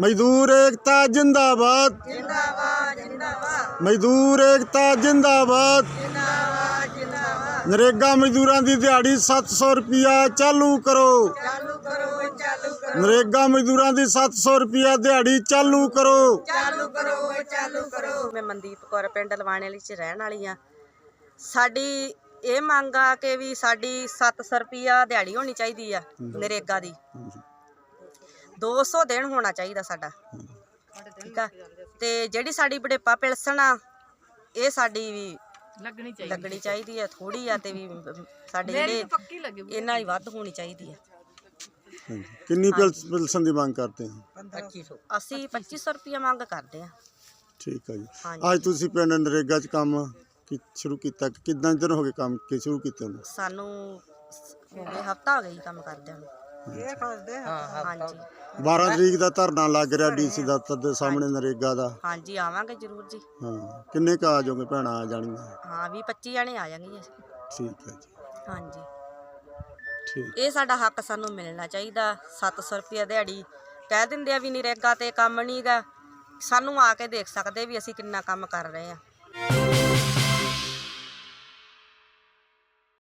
ਮਜ਼ਦੂਰ ਏਕਤਾ ਜਿੰਦਾਬਾਦ। ਜਿੰਦਾਬਾਦ ਜਿੰਦਾਬਾਦ। ਮਜ਼ਦੂਰ ਏਕਤਾ ਜਿੰਦਾਬਾਦ। ਜਿੰਦਾਬਾਦ ਜਿੰਦਾਬਾਦ। ਨਰੇਗਾ ਮਜ਼ਦੂਰਾਂ ਦੀ ਦਿਹਾੜੀ 700 ਰੁਪਿਆ ਚਾਲੂ ਕਰੋ। ਚਾਲੂ ਕਰੋ ਚਾਲੂ ਕਰੋ। ਨਰੇਗਾ ਮਜ਼ਦੂਰਾਂ ਦੀ 700 ਰੁਪਿਆ ਦਿਹਾੜੀ ਚਾਲੂ ਕਰੋ। ਚਾਲੂ ਕਰੋ ਚਾਲੂ ਕਰੋ। ਮੈਂ ਮਨਦੀਪ ਕੌਰ ਪਿੰਡ ਲਵਾਣੇ ਵਾਲੀ ਚ ਰਹਿਣ ਵਾਲੀ ਆ। ਸਾਡੀ ਇਹ ਮੰਗ ਆ ਕਿ ਵੀ ਸਾਡੀ 700 ਰੁਪਿਆ ਦਿਹਾੜੀ ਹੋਣੀ ਚਾਹੀਦੀ ਆ ਨਰੇਗਾ ਦੀ। 200 ਦਿਨ ਹੋਣਾ ਚਾਹੀਦਾ ਸਾਡਾ। ਠੀਕ ਆ? ਤੇ ਜਿਹੜੀ ਸਾਡੀ ਬੜੇਪਾ ਪਿਲਸਣ ਆ ਇਹ ਸਾਡੀ ਵੀ ਲੱਗਣੀ ਚਾਹੀਦੀ ਲੱਗਣੀ ਚਾਹੀਦੀ ਆ ਥੋੜੀ ਆ ਤੇ ਵੀ ਸਾਡੇ ਜਿਹੜੇ ਇਹਨਾਂ ਦੀ ਵੱਧ ਹੋਣੀ ਚਾਹੀਦੀ ਆ। ਕਿੰਨੀ ਪਿਲਸ- ਪਿਲਸਨ ਦੀ ਮੰਗ ਕਰਦੇ ਹੋ? 2500 ਅਸੀਂ 2500 ਰੁਪਿਆ ਮੰਗ ਕਰਦੇ ਆ। ਠੀਕ ਹੈ ਜੀ। ਅੱਜ ਤੁਸੀਂ ਪਿੰਡ ਨਰੇਗਾ 'ਚ ਕੰਮ ਕੀ ਸ਼ੁਰੂ ਕੀਤਾ ਕਿੰਨਾ ਦਿਨ ਹੋ ਗਏ ਕੰਮ ਕੀ ਸ਼ੁਰੂ ਕੀਤੇ ਨੂੰ? ਸਾਨੂੰ ਹੋ ਗਏ ਹਫਤਾ ਹੋ ਗਿਆ ਜੀ ਕੰਮ ਕਰਦਿਆਂ ਨੂੰ। ਹਾਂਜੀ। 12 ਤਰੀਕ ਦਾ ਧਰਨਾ ਲੱਗ ਰਿਹਾ ਡੀਸੀ ਦਫ਼ਤਰ ਦੇ ਸਾਹਮਣੇ ਨਰੇਗਾ ਦਾ। ਹਾਂਜੀ ਆਵਾਂਗੇ ਜ਼ਰੂਰ ਜੀ। ਹਾਂ ਕਿੰਨੇ ਕੁ ਆ ਜਾਓਗੇ ਭੈਣਾਂ ਆ ਜਾਣਗੀਆਂ? ਹਾਂ 20 25 ਜਣੇ ਆ ਜਾਣਗੇ ਜੀ। ਠੀਕ ਹੈ ਜੀ। ਹਾਂਜੀ। ਠੀਕ। ਇਹ ਸਾਡਾ ਹੱਕ ਸਾਨੂੰ ਮਿਲਣਾ ਚਾਹੀਦਾ। 700 ਰੁਪਏ ਦਿਹਾੜੀ ਕਹਿ ਦਿੰਦੇ ਆ ਵੀ ਨਰੇਗਾ ਤੇ ਕੰਮ ਨਹੀਂਗਾ ਸਾਨੂੰ ਆ ਕੇ ਦੇਖ ਸਕਦੇ ਵੀ ਅਸੀਂ ਕਿੰਨਾ ਕੰਮ ਕਰ ਰਹੇ ਆ।